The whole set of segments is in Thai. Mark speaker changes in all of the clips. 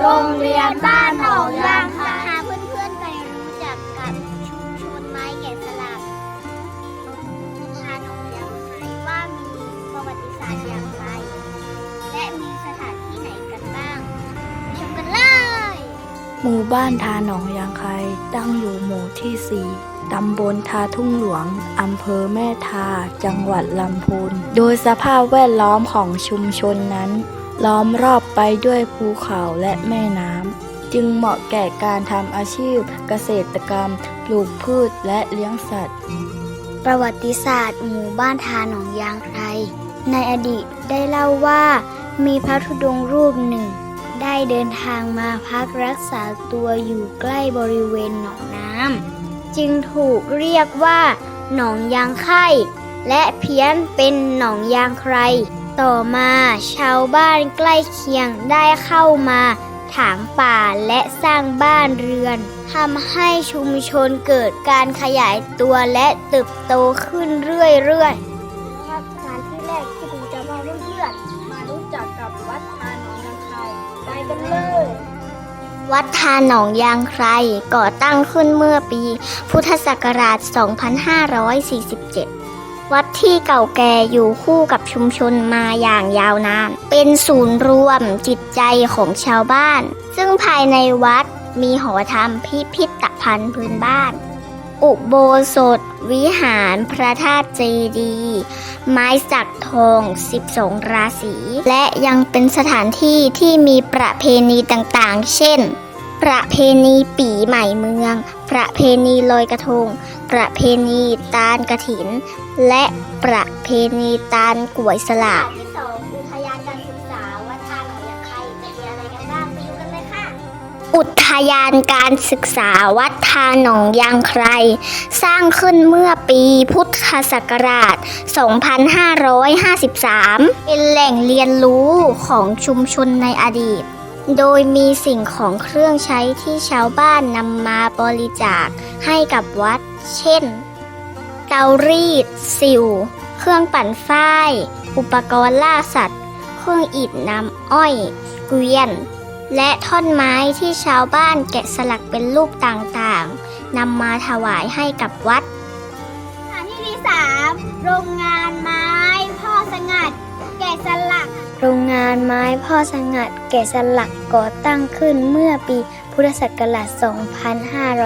Speaker 1: โรงเรียนบ้านหนองยางค่ะ
Speaker 2: พาเพื่อนๆไปรู้จักกับชุมชนไม้แกะสลักพาน้องยางไทยว่ามีประวัติศาสตร์อย่างไร และมีสถานที่ไหนกันบ้างไปชมกันเลย
Speaker 3: หมู่บ้านทาหนองยางไคตั้งอยู่หมู่ที่ 4ตำบลทาทุ่งหลวง อำเภอแม่ทา จังหวัดลำพูน โดยสภาพแวดล้อมของชุมชนนั้น ล้อมรอบไปด้วยภูเขาและแม่น้ำ จึงเหมาะแก่การทำอาชีพเกษตรกรรม ปลูกพืชและเลี้ยงสัตว์
Speaker 1: ประวัติศาสตร์หมู่บ้านทาหนองยางไทยในอดีตได้เล่าว่ามีพระธุดงค์รูปหนึ่ง ได้เดินทางมาพักรักษาตัวอยู่ใกล้บริเวณหนองน้ำจึงถูกเรียกว่า หนองยางไข่และเพี้ยนเป็นหนองยางใคร ต่อมาชาวบ้านใกล้เคียงได้เข้ามาถางป่าและสร้างบ้านเรือนทำให้ชุมชนเกิดการขยายตัวและเติบโตขึ้นเรื่อยๆครับสถานที่แรกที่ผมจะพาเพื่อนๆมารู้จักกับวัดทานหนองยางไคไปกันเลย วัดทานหนองยางไครก่อตั้งขึ้นเมื่อปี พุทธศักราช 2547 วัดที่เก่าแก่อยู่คู่กับชุมชนมาอย่างยาวนาน เป็นศูนย์รวมจิตใจของชาวบ้าน ซึ่งภายในวัดมีหอธรรมพิพิธภัณฑ์พื้นบ้าน อุโบสถ วิหารพระธาตุเจดีย์ไม้สักทอง 12 ราศี และยังเป็นสถานที่ที่มีประเพณีต่างๆ เช่น ประเพณีปีใหม่เมือง ประเพณีลอยกระทง ประเพณีตาลกระถิน และประเพณีตาลกล้วยสลากที่สองอุทยานการศึกษาวัดทานหนองยางไคจะมีอะไรกันบ้างไปดูกันเลยค่ะ อุทยานการศึกษาวัดทานหนองยางไคร สร้างขึ้นเมื่อปีพุทธศักราช 2553 เป็นแหล่งเรียนรู้ของชุมชนในอดีต โดยมีสิ่งของเครื่องใช้ที่ชาวบ้านนำมาบริจาคให้กับวัด เช่น เตารีด สิว เครื่องปั่นฝ้าย อุปกรณ์ล่าสัตว์ เครื่องอีดน้ำอ้อย เกวียน และท่อนไม้ที่ชาวบ้านแกะสลักเป็นรูปต่างๆนำมาถวายให้กับวัดสถานที่ที่สามโรงงานานไม้พ่อสงัดแกะสลักก่อตั้งขึ้นเมื่อปีพุทธศักราช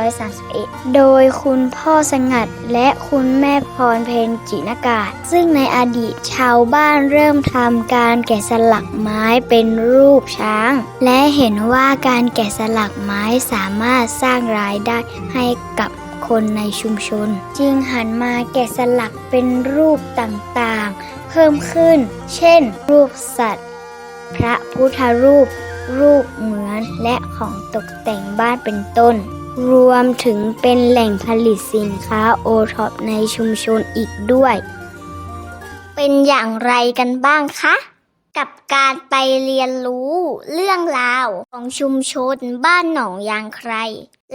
Speaker 1: 2531 โดยคุณพ่อสงัดและคุณแม่พรเพนจินากาศ ซึ่งในอดีตชาวบ้านเริ่มทำการแกะสลักไม้เป็นรูปช้าง และเห็นว่าการแกะสลักไม้สามารถสร้างรายได้ให้กับคนในชุมชน จึงหันมาแกะสลักเป็นรูปต่างๆ เพิ่มขึ้น เช่น รูปสัตว์ พระพุทธรูป รูปเหมือนและของตกแต่งบ้านเป็นต้น รวมถึงเป็นแหล่งผลิตสินค้าโอท็อปในชุมชนอีกด้วย เป็นอย่างไรกันบ้างคะ กับการไปเรียนรู้เรื่องราวของชุมชนบ้านหนองยางใคร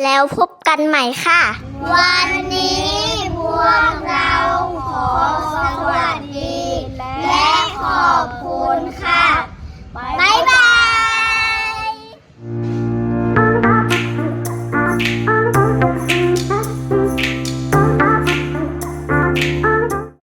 Speaker 1: แล้วพบกันใหม่ค่ะ วันนี้พวกเรา